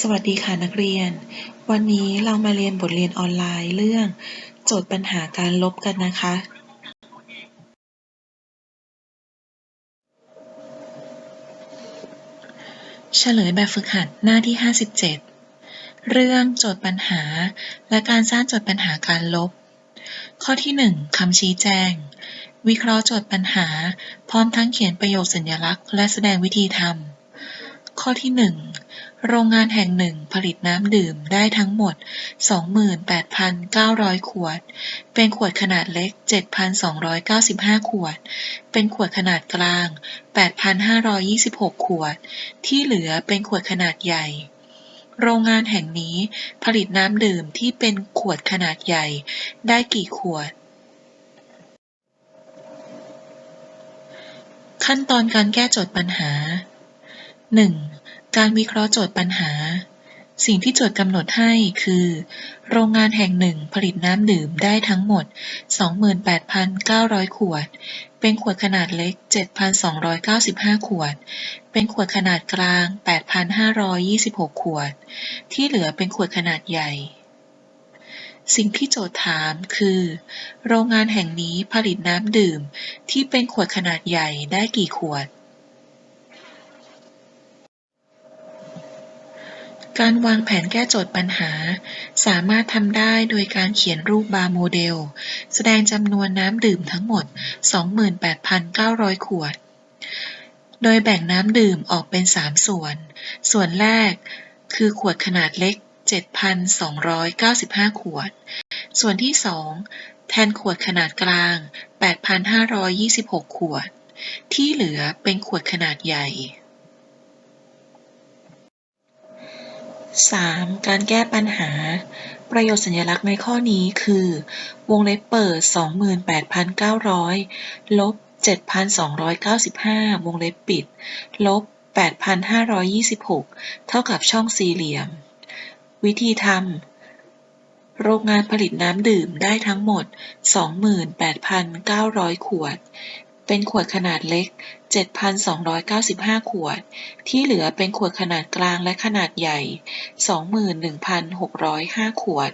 สวัสดีค่ะนักเรียน วันนี้เรามาเรียนบทเรียนออนไลน์เรื่อง โจทย์ปัญหาการลบกันนะคะ เฉลยแบบฝึกหัดหน้าที่ 57 เรื่องโจทย์ปัญหา และการสร้างโจทย์ปัญหาการลบ ข้อที่ 1คำชี้แจง วิเคราะห์โจทย์ปัญหา พร้อมทั้งเขียนประโยคสัญลักษณ์ และแสดงวิธีทำข้อที่ 1 โรงงานแห่งหนึ่งผลิตน้ำดื่มได้ทั้งหมด 28,900 ขวด เป็นขวดขนาดเล็ก 7,295 ขวด เป็นขวดขนาดกลาง 8,526 ขวด ที่เหลือเป็นขวดขนาดใหญ่ โรงงานแห่งนี้ผลิตน้ำดื่มที่เป็นขวดขนาดใหญ่ได้กี่ขวดขั้นตอนการแก้โจทย์ปัญหา 1. การวิเคราะห์โจทย์ปัญหา สิ่งที่โจทย์กำหนดให้คือ โรงงานแห่งหนึ่งผลิตน้ำดื่มได้ทั้งหมด 28,900 ขวด เป็นขวดขนาดเล็ก 7,295 ขวด เป็นขวดขนาดกลาง 8,526 ขวด ที่เหลือเป็นขวดขนาดใหญ่สิ่งที่โจทย์ถามคือ โรงงานแห่งนี้ผลิตน้ำดื่มที่เป็นขวดขนาดใหญ่ได้กี่ขวด การวางแผนแก้โจทย์ปัญหา สามารถทำได้โดยการเขียนรูปบาร์โมเดล แสดงจำนวนน้ำดื่มทั้งหมด 28,900 ขวด โดยแบ่งน้ำดื่มออกเป็น 3 ส่วน ส่วนแรกคือขวดขนาดเล็ก 7,295 ขวด ส่วนที่ 2 แทนขวดขนาดกลาง 8,526 ขวด ที่เหลือเป็นขวดขนาดใหญ่ 3. การแก้ปัญหา ประโยชน์สัญลักษณ์ในข้อนี้คือ วงเล็บเปิด 28,900 ลบ 7,295 วงเล็บปิด ลบ 8,526 เท่ากับช่องสี่เหลี่ยม วิธีทำ โรงงานผลิตน้ำดื่มได้ทั้งหมด 28,900 ขวด เป็นขวดขนาดเล็ก7,295ขวด ที่เหลือเป็นขวดขนาดกลางและขนาดใหญ่21,605ขวด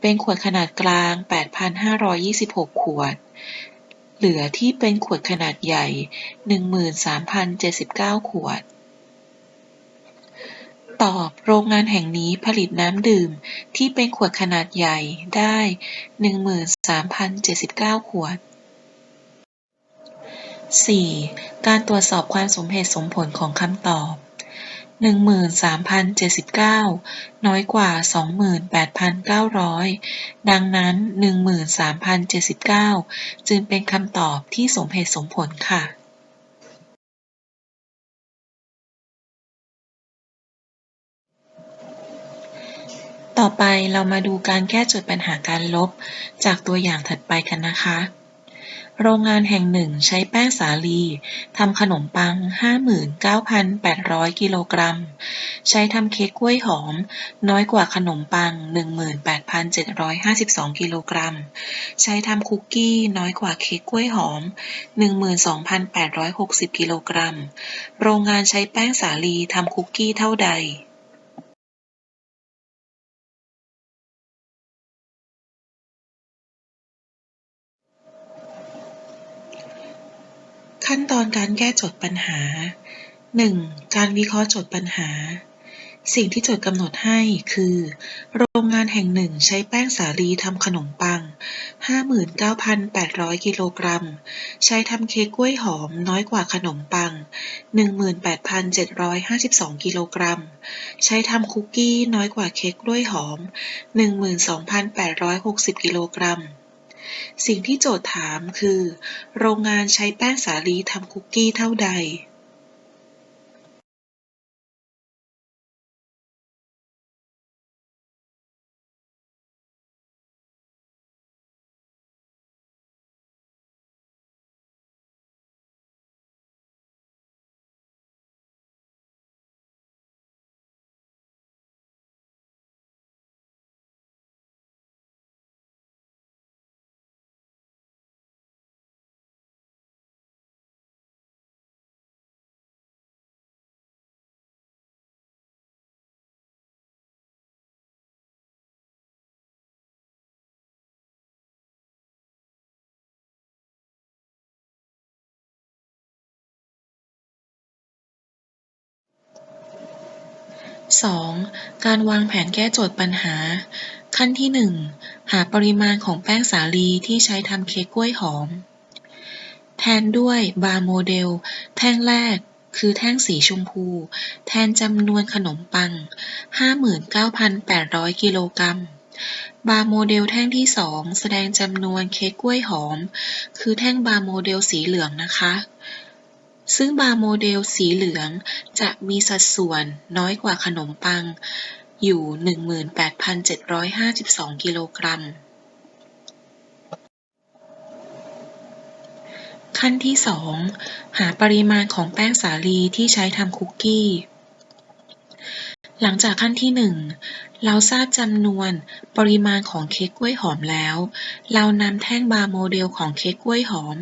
เป็นขวดขนาดกลาง8,526ขวด เหลือที่เป็นขวดขนาดใหญ่13,079ขวดตอบโรงงานแห่งนี้ผลิตน้ำดื่มที่เป็นขวดขนาดใหญ่ได้ 13,079 ขวด 4. การตรวจสอบความสมเหตุสมผลของคำตอบ 13,079 น้อยกว่า 28,900 ดังนั้น 13,079 จึงเป็นคำตอบที่สมเหตุสมผลค่ะต่อไปเรามาดูการแก้โจทย์ปัญหาการลบ จากตัวอย่างถัดไปกันนะคะ โรงงานแห่งหนึ่งใช้แป้งสาลีทำขนมปัง 59,800 กิโลกรัม ใช้ทำเค้กกล้วยหอม น้อยกว่าขนมปัง 18,752 กิโลกรัม ใช้ทำคุกกี้น้อยกว่าเค้กกล้วยหอม 12,860 กิโลกรัม โรงงานใช้แป้งสาลีทำคุกกี้เท่าใด ขั้นตอนการแก้โจทย์ปัญหา 1. การวิเคราะห์โจทย์ปัญหา สิ่งที่โจทย์กำหนดให้คือ โรงงานแห่งหนึ่งใช้แป้งสาลีทำขนมปัง 59,800 กิโลกรัม ใช้ทำเค้กกล้วยหอมน้อยกว่าขนมปัง 18,752 กิโลกรัม ใช้ทำคุกกี้น้อยกว่าเค้กกล้วยหอม 12,860 กิโลกรัม สิ่งที่โจทย์ถามคือ โรงงานใช้แป้งสาลีทำคุกกี้เท่าใด 2. การวางแผนแก้โจทย์ปัญหา ขั้นที่1หาปริมาณของแป้งสาลีที่ใช้ทำเค้กกล้วยหอม แทนด้วยบาร์โมเดล แท่งแรกคือแท่งสีชมพู แทนจำนวนขนมปัง 59,800 กิโลกรัม บาร์โมเดลแท่งที่ 2 แสดงจำนวนเค้กกล้วยหอม คือแท่งบาร์โมเดลสีเหลืองนะคะ ซึ่งบาร์โมเดลสีเหลืองจะมีสัดส่วนน้อยกว่าขนมปังอยู่ 18,752 กิโลกรัม ขั้นที่ 2 หาปริมาณของแป้งสาลีที่ใช้ทำคุกกี้ หลังจากขั้นที่ 1 เราทราบจำนวนปริมาณของเค้กกล้วยหอมแล้ว เรานำแท่งบาร์โมเดลของเค้กกล้วยหอม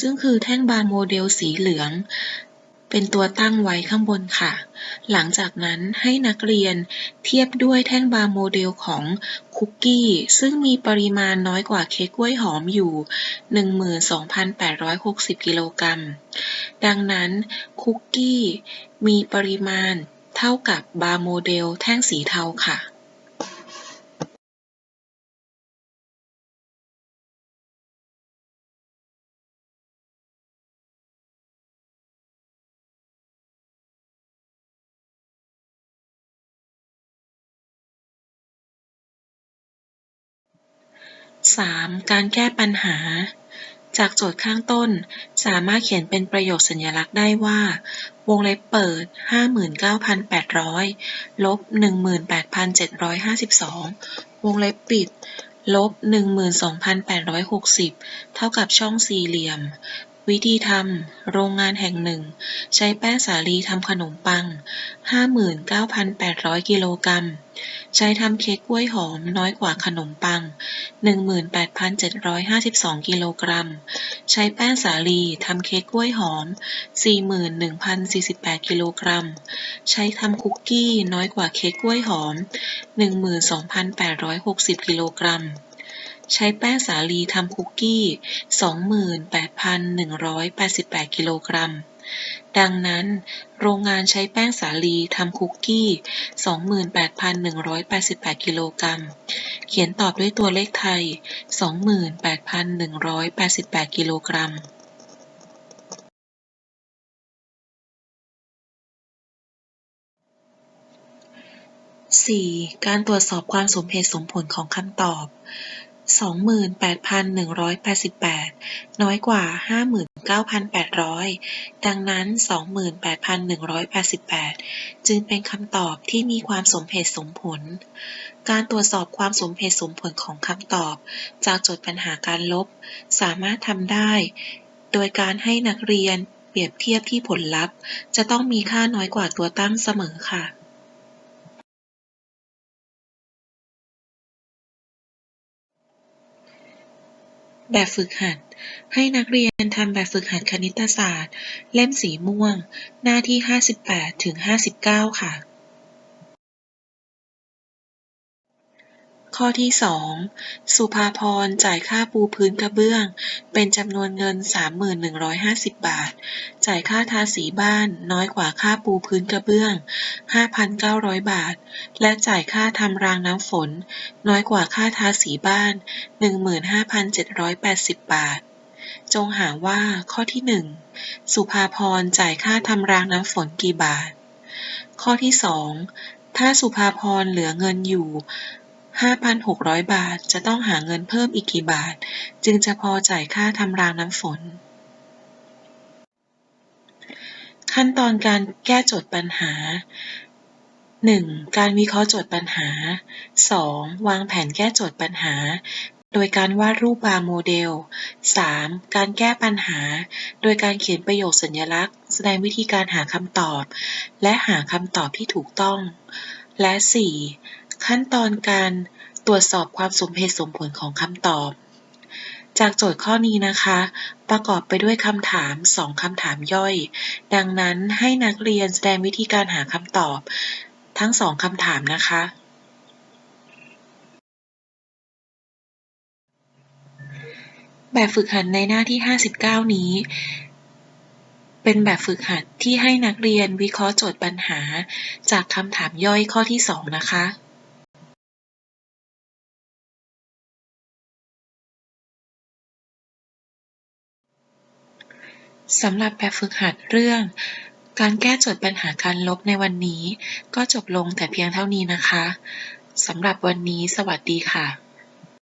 ซึ่งคือแท่งบาร์โมเดลสีเหลือง เป็นตัวตั้งไว้ข้างบนค่ะ หลังจากนั้นให้นักเรียนเทียบด้วยแท่งบาร์โมเดลของคุกกี้ ซึ่งมีปริมาณน้อยกว่าเค้กกล้วยหอมอยู่ 12,860 กิโลกรัม ดังนั้นคุกกี้มีปริมาณ เท่ากับบาร์โมเดลแท่งสีเทาค่ะ 3. การแก้ปัญหา จากโจทย์ข้างต้น สามารถเขียนเป็นประโยคสัญลักษณ์ได้ว่า วงเล็บเปิด 59,800 ลบ 18,752 วงเล็บปิด ลบ 12,860 เท่ากับช่องสี่เหลี่ยม วิธีทำ โรงงานแห่งหนึ่ง ใช้แป้งสาลีทำขนมปัง 59,800 กิโลกรัม ใช้ทำเค้กกล้วยหอมน้อยกว่าขนมปัง 18,752 กิโลกรัม ใช้แป้งสาลีทำเค้กกล้วยหอม 41,048 กิโลกรัม ใช้ทำคุกกี้น้อยกว่าเค้กกล้วยหอม 12,860 กิโลกรัม ใช้แป้งสาลีทำคุกกี้ 28,188 กิโลกรัม ดังนั้น โรงงานใช้แป้งสาลีทำคุกกี้ 28,188 กิโลกรัม เขียนตอบด้วยตัวเลขไทย 28,188 กิโลกรัม 4. การตรวจสอบความสมเหตุสมผลของคำตอบ 28,188น้อยกว่า59,800ดังนั้น28,188จึงเป็นคำตอบที่มีความสมเหตุสมผล การตรวจสอบความสมเหตุสมผลของคำตอบ จากโจทย์ปัญหาการลบ สามารถทำได้ โดยการให้นักเรียนเปรียบเทียบที่ผลลัพธ์ จะต้องมีค่าน้อยกว่าตัวตั้งเสมอค่ะ แบบฝึกหัด ให้นักเรียนทำแบบฝึกหัดคณิตศาสตร์ เล่มสีม่วง หน้าที่ 58 ถึง 59 ค่ะ ข้อที่2สุภาพรจ่ายค่าปูพื้นกระเบื้อง เป็นจำนวนเงิน3150 บาท จ่ายค่าทาสีบ้านน้อยกว่าค่าปูพื้นกระเบื้อง 5,900 บาท และจ่ายค่าทำรางน้ำฝน น้อยกว่าค่าทาสีบ้าน 15,780 บาทจงหาว่าข้อที่ 1 สุภาพรจ่ายค่าทำรางน้ำฝนกี่บาท ข้อที่ 2 ถ้าสุภาพรเหลือเงินอยู่ 5,600 บาท จะต้องหาเงินเพิ่มอีกกี่บาท จึงจะพอจ่ายค่าทำรางน้ำฝน ขั้นตอนการแก้โจทย์ปัญหา 1. การวิเคราะห์โจทย์ปัญหา 2. วางแผนแก้โจทย์ปัญหา โดยการวาดรูปบาร์โมเดล 3. การแก้ปัญหา โดยการเขียนประโยคสัญลักษณ์ แสดงวิธีการหาคำตอบ และหาคำตอบที่ถูกต้อง และ 4. ขั้นตอนการตรวจสอบความสมเหตุสมผลของคำตอบ จากโจทย์ข้อนี้นะคะ ประกอบไปด้วยคำถาม 2คำถามย่อย ดังนั้นให้นักเรียนแสดงวิธีการหาคำตอบ ทั้งสองคำถามนะคะ แบบฝึกหัดในหน้าที่ 59 นี้เป็นแบบฝึกหัดที่ให้นักเรียนวิเคราะห์โจทย์ปัญหา จากคำถามย่อยข้อที่สองนะคะ สำหรับแบบฝึกหัดเรื่อง การแก้โจทย์ปัญหาการลบในวันนี้ ก็จบลงแต่เพียงเท่านี้นะคะ สำหรับวันนี้สวัสดีค่ะ